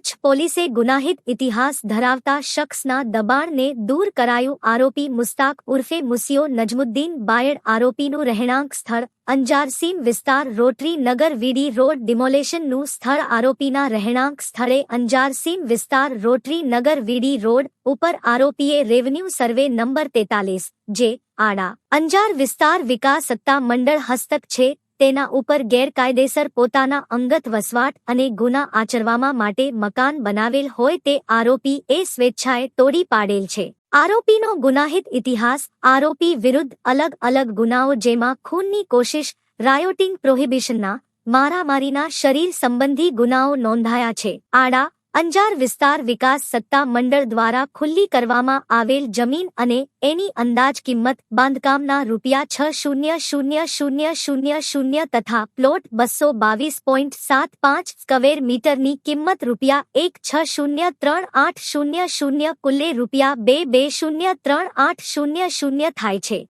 કચ્છ પોલીસે ગુનાહિત ઇતિહાસ ધરાવતા શખ્સના દબાણને દૂર કરાયું આરોપી મુસ્તાક ઉર્ફે મુસિયો નજમુદ્દીન બાયડ આરોપીનું રહેણાંક સ્થળ અંજારસીમ વિસ્તાર રોટરી નગર વીડી રોડ ડિમોલેશનનું સ્થળ આરોપીના રહેણાંક સ્થળે અંજારસીમ વિસ્તાર રોટરી નગર વીડી રોડ ઉપર આરોપીએ રેવન્યુ સર્વે નંબર તેતાલીસ જે આડા અંજાર વિસ્તાર વિકાસ સત્તા મંડળ હસ્તક છે તેના ઉપર ગેરકાયદેસર પોતાના અંગત વસવાટ અને ગુના આચરવામાં માટે મકાન બનાવેલ હોય તે આરોપી એ સ્વેચ્છાએ તોડી પાડેલ છે. આરોપીનો ગુનાહિત ઇતિહાસ, આરોપી વિરુદ્ધ અલગ અલગ ગુનાઓ જેમાં ખૂનની કોશિશ, રાયોટિંગ પ્રોહિબિશનના, મારામારીના શરીર સંબંધી ગુનાઓ નોંધાયા છે. આડા અંજાર વિસ્તાર વિકાસ સત્તા મંડળ દ્વારા ખુલ્લી કરવામાં આવેલ જમીન અને એની અંદાજ કિંમત બાંધકામના રૂપિયા છ શૂન્ય શૂન્ય શૂન્ય શૂન્ય શૂન્ય તથા પ્લોટ બસો બાવીસ પોઈન્ટ સાત પાંચ સ્કવેર મીટરની કિંમત રૂપિયા એક છ શૂન્ય ત્રણ આઠ શૂન્ય શૂન્ય કુલ્લે રૂપિયા બે બે શૂન્ય ત્રણ આઠ શૂન્ય શૂન્ય થાય છે.